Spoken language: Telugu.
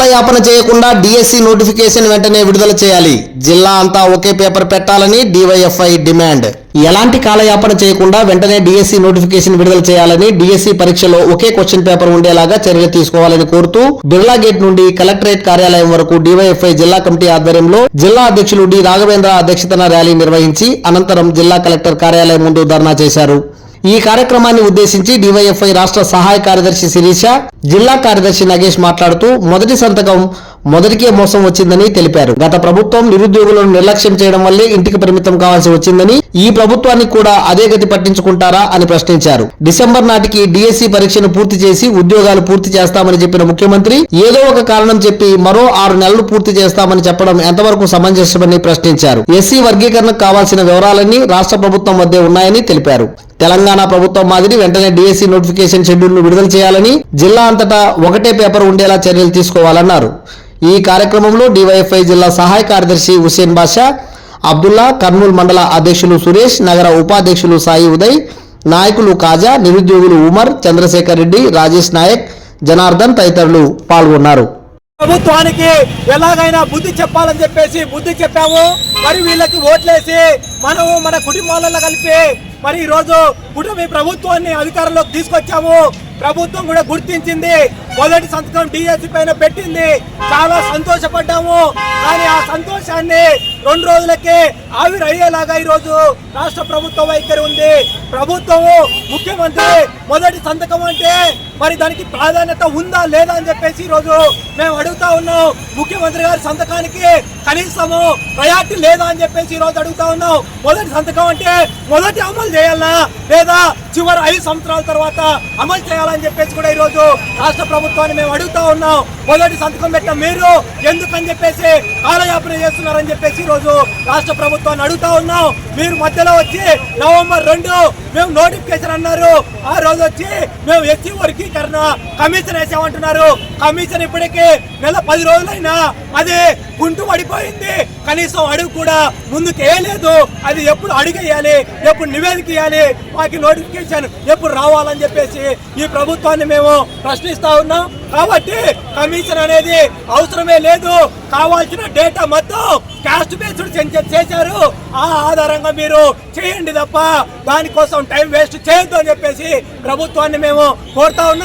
కాలయాపన చేయకుండా డిఎస్సి నోటిఫికేషన్ వెంటనే విడుదల చేయాలి. జిల్లా అంతా ఒకే పేపర్ పెట్టాలని డివైఎఫ్ఐ డిమాండ్. ఎలాంటి కాలయాపన చేయకుండా వెంటనే డిఎస్సి నోటిఫికేషన్ విడుదల చేయాలని డిఎస్సి పరీక్షలో ఒకే క్వశ్చన్ పేపర్ ఉండేలాగా చర్యలు తీసుకోవాలని కోరుతూ బిర్లా గేట్ నుండి కలెక్టరేట్ కార్యాలయం వరకు డివైఎఫ్ఐ జిల్లా కమిటీ ఆధ్వర్యంలో జిల్లా అధ్యక్షులు డి రాఘవేంద్ర అధ్యక్షతన ర్యాలీ నిర్వహించి అనంతరం జిల్లా కలెక్టర్ కార్యాలయం ముందు ధర్నా చేశారు. ఈ కార్యక్రమాన్ని ఉద్దేశించి డివైఎఫ్ఐ రాష్ట్ర సహాయ కార్యదర్శి శిరీష జిల్లా కార్యదర్శి నగేష్ మాట్లాడుతూ మొదటి సంతకం మొదటికే మోసం వచ్చిందని తెలిపారు. గత ప్రభుత్వం నిరుద్యోగులను నిర్లక్ష్యం చేయడం వల్లే ఇంటికి పరిమితం కావాల్సి వచ్చిందని ఈ ప్రభుత్వాన్ని కూడా అదే గతి పట్టించుకుంటారా అని ప్రశ్నించారు. డిసెంబర్ నాటికి డిఎస్సి పరీక్షను పూర్తి చేసి ఉద్యోగాలు పూర్తి చేస్తామని చెప్పిన ముఖ్యమంత్రి ఏదో ఒక కారణం చెప్పి మరో ఆరు నెలలు పూర్తి చేస్తామని చెప్పడం ఎంతవరకు సమంజసమని ప్రశ్నించారు. ఎస్సీ వర్గీకరణకు కావాల్సిన వివరాలన్నీ రాష్ట్ర ప్రభుత్వం వద్దే ఉన్నాయని తెలిపారు. తెలంగాణ ప్రభుత్వం మాదిరి వెంటనే డిఎస్సి నోటిఫికేషన్ షెడ్యూల్ను విడుదల చేయాలని జిల్లా అంతటా ఒకటే పేపర్ ఉండేలా చర్యలు తీసుకోవాలన్నారు. ఈ కార్యక్రమంలో డివైఎఫ్ఐ జిల్లా సహాయ కార్యదర్శి హుసేన్ బాషా అబ్దుల్లా కర్నూలు మండల అధ్యక్షులు సురేష్ నగర ఉపాధ్యక్షులు సాయి ఉదయ్ నాయకులు కాజా నిరుద్యోగులు ఉమర్ చంద్రశేఖర్ రెడ్డి రాజేష్ నాయక్ జనార్దన్ తదితరులు పాల్గొన్నారు. ప్రభుత్వానికి ఎలాగైనా బుద్ధి చెప్పాలని చెప్పేసి బుద్ధి చెప్పాము. మరి వీళ్ళకి ఓట్లేసి మనము మన కుటుంబాలలో కలిపి మరి ఈరోజు కుటుంబ ప్రభుత్వాన్ని అధికారంలోకి తీసుకొచ్చాము. ప్రభుత్వం కూడా గుర్తించింది. మొదటి సంతకం డిఎస్సి పైన పెట్టింది. చాలా సంతోషపడ్డాము. కానీ ఆ సంతోషాన్ని రెండు రోజులకే ఆవిరి అయ్యేలాగా ఈరోజు రాష్ట్ర ప్రభుత్వ వైఖరి ఉంది. ప్రభుత్వము ముఖ్యమంత్రి మొదటి సంతకం అంటే మరి దానికి ప్రాధాన్యత ఉందా లేదా అని చెప్పేసి ఈరోజు మేము అడుగుతా ఉన్నాం. ముఖ్యమంత్రి గారి సంతకానికి కనీసము ప్రయారిటీ లేదా అని చెప్పేసి ఈరోజు అడుగుతా ఉన్నాం. మొదటి సంతకం అంటే మొదటి అమలు చేయాలా లేదా చివరి ఐదు సంవత్సరాల తర్వాత అమలు చేయాలని చెప్పేసి కూడా ఈరోజు రాష్ట్ర ప్రభుత్వాన్ని మేము అడుగుతా ఉన్నాం. మొదటి సంతకం పెట్టిన మీరు ఎందుకని చెప్పేసి కాలయాపన చేస్తున్నారని చెప్పేసి ఈరోజు రాష్ట్ర ప్రభుత్వాన్ని అడుగుతా ఉన్నాం. మీరు మధ్యలో వచ్చి నవంబర్ రెండు మేము నోటిఫికేషన్ అన్నారు. ఆ రోజు వచ్చి మేము ఎస్సీ వర్గీకరణ కమిషన్ వేసామంటున్నారు. కమిషన్ ఇప్పటికీ నెల పది రోజులైనా అది గుంటు పడిపోయింది. కనీసం అడుగు కూడా ముందుకు వేయలేదు. అది ఎప్పుడు అడిగేయాలి ఎప్పుడు నివేదిక ఇవ్వాలి మాకు నోటిఫికేషన్ ఎప్పుడు రావాలని చెప్పేసి ఈ ప్రభుత్వాన్ని మేము ప్రశ్నిస్తా ఉన్నాం. కాబట్టి కమిషన్ అనేది అవసరమే లేదు. కావాల్సిన డేటా మొత్తం క్యాస్ట్ బేస్డ్ చేశారు. ఆ ఆధారంగా మీరు చేయండి తప్ప దానికోసం టైం వేస్ట్ చేయొద్దు అని చెప్పేసి ప్రభుత్వాన్ని మేము కోరుతా ఉన్నాం.